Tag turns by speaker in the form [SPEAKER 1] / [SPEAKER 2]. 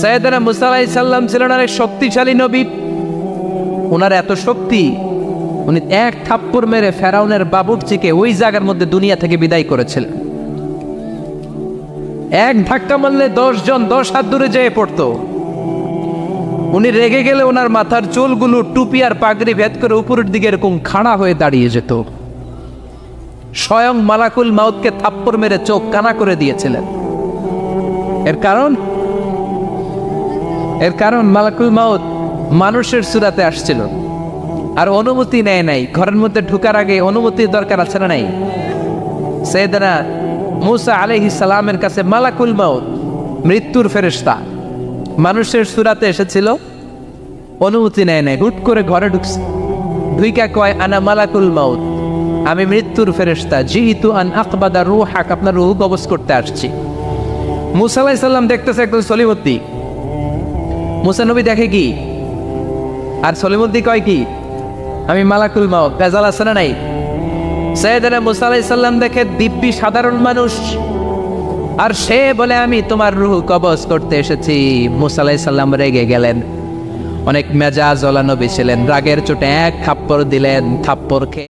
[SPEAKER 1] সৈয়দনা মুসা আলাইহিস সাল্লাম ছিলেন অনেক শক্তিশালী নবী। ওনার এত শক্তি, উনি এক থাপ্পড় মেরে ফেরাউনের বাবুর্চিকে ওই জায়গার মধ্যে দুনিয়া থেকে বিদায় করেছিলেন। এক ধাক্কা মারলে দশ জন দশ হাত দূরে যেয়ে পড়তো। উনি রেগে গেলে ওনার মাথার চুলগুলো টুপি আর পাগড়ি ভেদ করে উপরের দিকে এরকম খাড়া হয়ে দাঁড়িয়ে যেত। স্বয়ং মালাকুল মাউতকে থাপ্পড় মেরে চোখ কানা করে দিয়েছিলেন। এর কারণ এর কারণ মালাকুল মাউত মানুষের সুরাতে আসছিল। আর অনুমতি নেয় নাই। ঘরের মধ্যে ঢুকার আগে অনুমতির দরকার আছে না নাই? সৈয়দনা মুসা আলাইহিস সালামের কাছে মালাকুল মাউত, মৃত্যুর ফেরেশতা। মানুষের সুরাতে এসেছিল। অনুমতি নেয় নাই। হুট করে ঘরে ঢুকছে। দুইকা কয়, আনা মালাকুল মাউত, আমি মৃত্যুর ফেরেশতা। জিহিতু আন আকবাদা রুহ হাক আপনার রুহ কবজ করতে আসছি। মুসা আলাইহিস সালাম দেখতেছে একদম সলিমদ্দি মুসা নবী দেখে কি? আর সলিমদ্দি কয় কি? আমি মালাকুল মাউত বেজাল আছে না নাই? সৈয়দনা মুসা আলাইহিস সালাম দেখে দিব্যি সাধারণ মানুষ। আর সে বলে, আমি তোমার রুহ কবজ করতে এসেছি। মুসা আলাইহিস সাল্লাম রেগে গেলেন। অনেক মেজাজ ওলা নবী ছিলেন। রাগের চোটে এক থাপ্পড় দিলেন, থাপ্পড় খেয়ে